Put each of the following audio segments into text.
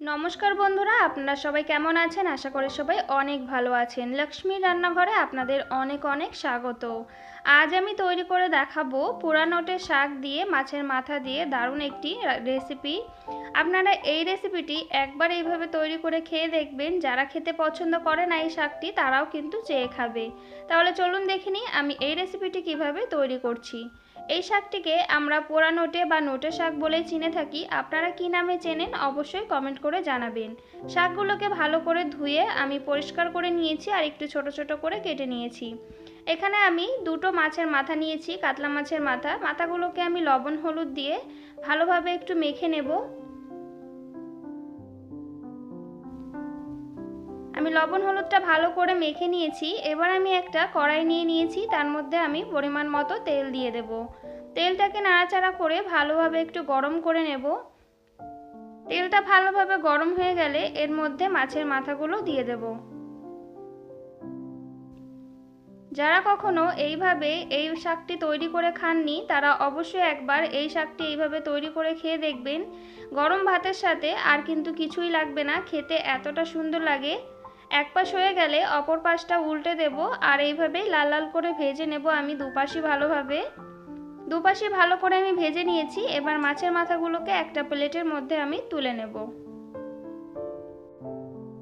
নমস্কার বন্ধুরা, আপনারা সবাই কেমন আছেন? আশা করি সবাই অনেক ভালো আছেন। লক্ষ্মীর রান্নাঘরে আপনাদের অনেক অনেক স্বাগত। আজ আমি তৈরি করে দেখাবো পুরানোটের শাক দিয়ে, মাছের মাথা দিয়ে দারুণ একটি রেসিপি আপনারা এই রেসিপিটি একবার এইভাবে তৈরি করে খেয়ে দেখবেন। যারা খেতে পছন্দ করে না এই শাকটি, তারাও কিন্তু চেয়ে খাবে। তাহলে চলুন দেখিনি আমি এই রেসিপিটি কীভাবে তৈরি করছি। এই শাকটিকে আমরা পোড়া নোটে বা নোটে শাক বলেই চিনে থাকি। আপনারা কি নামে চেনেন অবশ্যই কমেন্ট করে জানাবেন। শাকগুলোকে ভালো করে ধুয়ে আমি পরিষ্কার করে নিয়েছি আর একটু ছোট ছোট করে কেটে নিয়েছি। এখানে আমি দুটো মাছের মাথা নিয়েছি, কাতলা মাছের মাথা। মাথাগুলোকে আমি লবণ, হলুদ দিয়ে ভালোভাবে একটু মেখে নেব। আমি লবণ হলুদটা ভালো করে মেখে নিয়েছি। এবার আমি একটা কড়াই নিয়ে নিয়েছি, তার মধ্যে আমি পরিমাণ মতো তেল দিয়ে দেব। তেলটাকে নাড়াচাড়া করে ভালোভাবে একটু গরম করে নেব। তেলটা ভালোভাবে গরম হয়ে গেলে এর মধ্যে মাছের মাথাগুলো দিয়ে দেব। যারা কখনো এইভাবে এই শাকটি তৈরি করে খাননি, তারা অবশ্যই একবার এই শাকটি এইভাবে তৈরি করে খেয়ে দেখবেন। গরম ভাতের সাথে আর কিন্তু কিছুই লাগবে না, খেতে এতটা সুন্দর লাগে। এক পাশ হয়ে গেলে অপর পাশটা উল্টে দেব আর এইভাবেই লাল লাল করে ভেজে নেব আমি দুপাশই ভালোভাবে। দুপাশি ভালো করে আমি ভেজে নিয়েছি, এবার মাছের মাথাগুলোকে একটা প্লেটের মধ্যে আমি তুলে নেব।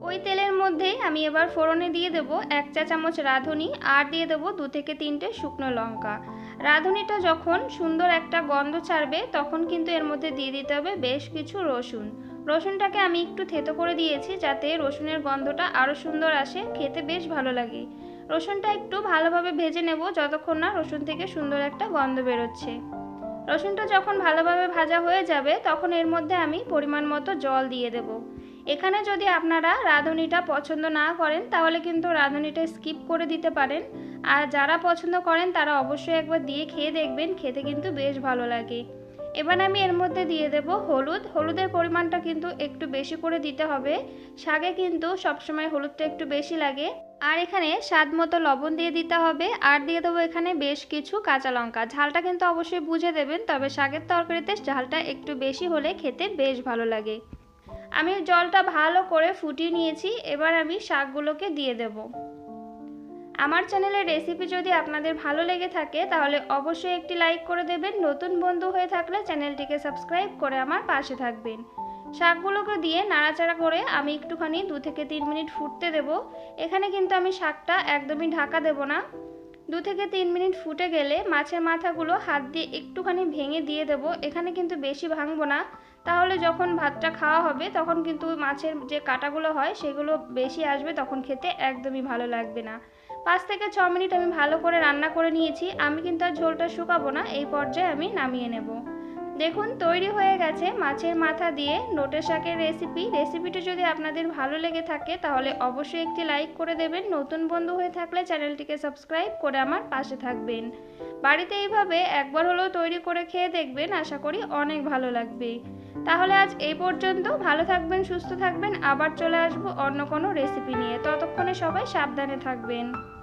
ওই তেলের মধ্যেই আমি এবার ফোড়নে দিয়ে দেব এক চা চামচ রাঁধুনি আর দিয়ে দেব দু থেকে তিনটে শুকনো লঙ্কা। রাঁধুনিটা যখন সুন্দর একটা গন্ধ ছাড়বে, তখন কিন্তু এর মধ্যে দিয়ে দিতে হবে বেশ কিছু রসুন। রসুনটাকে আমি একটু থেতো করে দিয়েছি যাতে রসুনের গন্ধটা আরও সুন্দর আসে, খেতে বেশ ভালো লাগে। রসুনটা একটু ভালোভাবে ভেজে নেব যতক্ষণ না রসুন থেকে সুন্দর একটা গন্ধ বেরোচ্ছে। রসুনটা যখন ভালোভাবে ভাজা হয়ে যাবে তখন এর মধ্যে আমি পরিমাণ মতো জল দিয়ে দেব। এখানে যদি আপনারা রাঁধুনিটা পছন্দ না করেন তাহলে কিন্তু রাঁধুনিটা স্কিপ করে দিতে পারেন। আর যারা পছন্দ করেন তারা অবশ্যই একবার দিয়ে খেয়ে দেখবেন, খেতে কিন্তু বেশ ভালো লাগে। এবার আমি এর মধ্যে দিয়ে দেব হলুদ। হলুদের পরিমাণটা কিন্তু একটু বেশি করে দিতে হবে। শাকে কিন্তু সবসময় হলুদটা একটু বেশি লাগে। আর এখানে স্বাদ মতো লবণ দিয়ে দিতে হবে। আর দিয়ে দেবো এখানে বেশ কিছু কাঁচা লঙ্কা। ঝালটা কিন্তু অবশ্যই বুঝে দেবেন, তবে শাকের তরকারিতে ঝালটা একটু বেশি হলে খেতে বেশ ভালো লাগে। আমি জলটা ভালো করে ফুটিয়ে নিয়েছি। এবার আমি শাকগুলোকে দিয়ে দেবো। আমার চ্যানেলের রেসিপি যদি আপনাদের ভালো লেগে থাকে, তাহলে অবশ্যই একটি লাইক করে দেবেন। নতুন বন্ধু হয়ে থাকলে চ্যানেলটিকে সাবস্ক্রাইব করে আমার পাশে থাকবেন। শাকগুলোকে দিয়ে নাড়াচাড়া করে আমি একটুখানি দু থেকে তিন মিনিট ফুটতে দেব। এখানে কিন্তু আমি শাকটা একদমই ঢাকা দেব না। দু থেকে তিন মিনিট ফুটে গেলে মাছের মাথাগুলো হাত দিয়ে একটুখানি ভেঙে দিয়ে দেব। এখানে কিন্তু বেশি ভাঙবো না। তাহলে যখন ভাতটা খাওয়া হবে, তখন কিন্তু মাছের যে কাটাগুলো হয়, সেগুলো বেশি আসবে, তখন খেতে একদমই ভালো লাগবে না। পাঁচ থেকে ছ মিনিট আমি ভালো করে রান্না করে নিয়েছি। আমি কিন্তু আর ঝোলটা শুকাবো না। এই পর্যায়ে আমি নামিয়ে নেব। দেখুন, তৈরি হয়ে গেছে মাছের মাথা দিয়ে নোটে শাকের রেসিপি রেসিপিটি যদি আপনাদের ভালো লেগে থাকে, তাহলে অবশ্যই একটি লাইক করে দেবেন। নতুন বন্ধু হয়ে থাকলে চ্যানেলটিকে সাবস্ক্রাইব করে আমার পাশে থাকবেন। বাড়িতে এইভাবে একবার হলেও তৈরি করে খেয়ে দেখবেন, আশা করি অনেক ভালো লাগবে। তাহলে আজ এই পর্যন্ত। ভালো থাকবেন, সুস্থ থাকবেন। আবার চলে আসব অন্য কোনো রেসিপি নিয়ে। ততক্ষণে সবাই সাবধানে থাকবেন।